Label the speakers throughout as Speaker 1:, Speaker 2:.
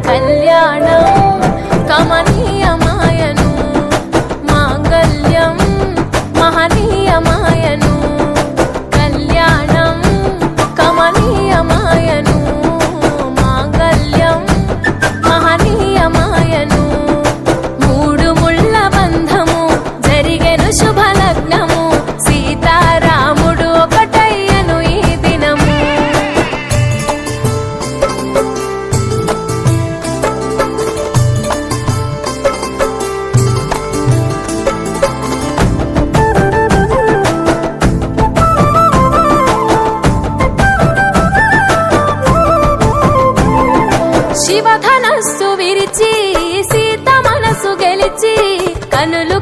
Speaker 1: கல்யாணம்.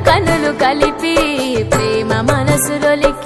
Speaker 1: కనులు కలిపి ప్రేమ మనసులొలికి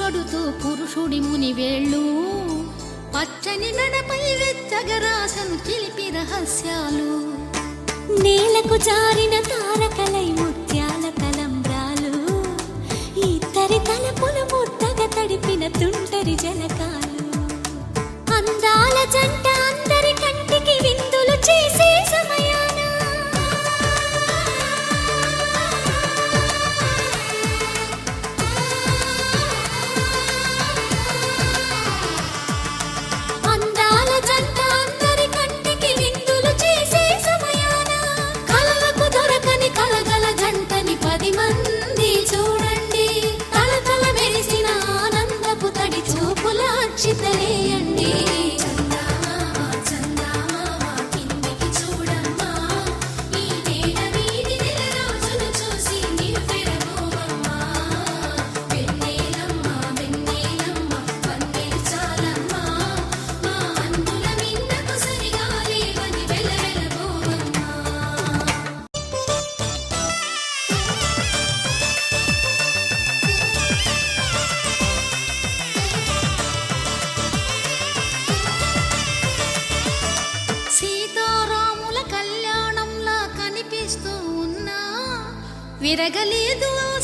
Speaker 2: కడుతూ పురుషుడి ముని వేళ్ళు. పచ్చని మెడపై వెచ్చగరాసను చిలిపి రహస్యాలు.
Speaker 3: నేలకు జారిన తారకలై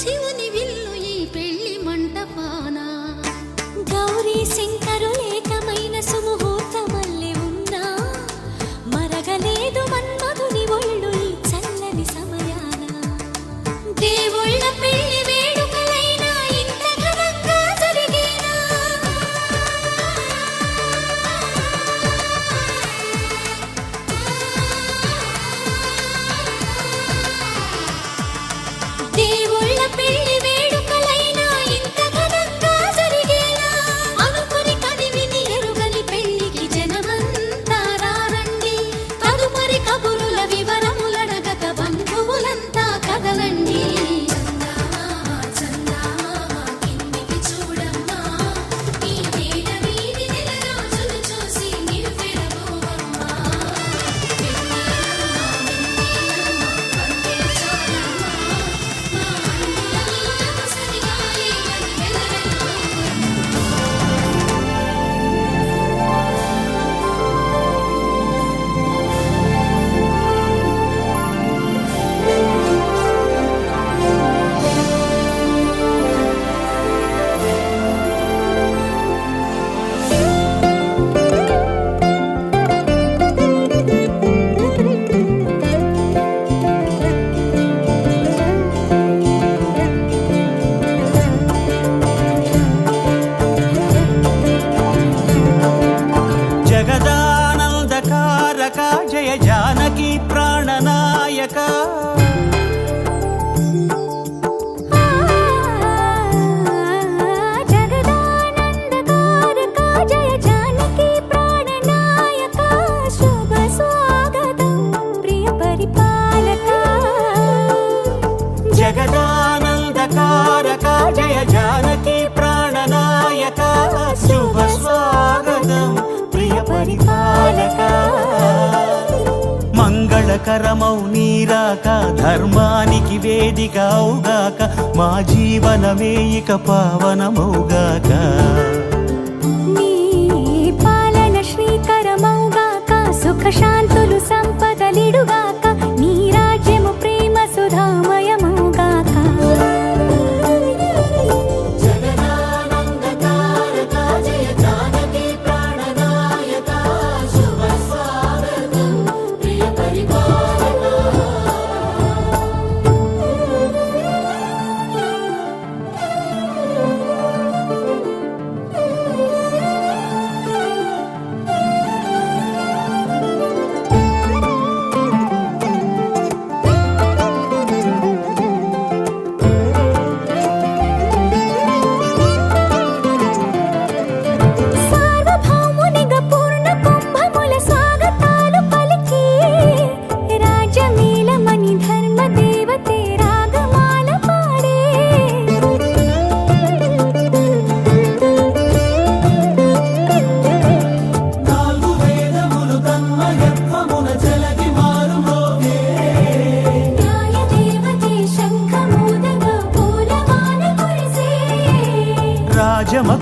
Speaker 4: জীবনী కరమౌ నీరాక ధర్మానికి వేదిక అవుగాక మా జీవనమే ఇక పావనమౌగాక.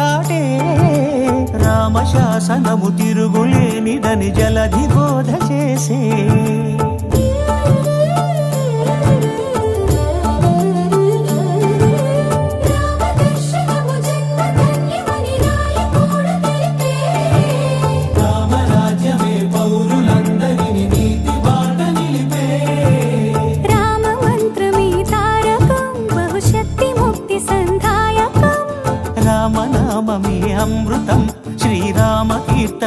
Speaker 4: సీమ చాటే రామ శాసనము తిరుగులేనిదని జలధి బోధ చేసే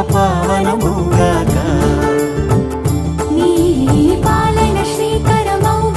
Speaker 4: జీవనమే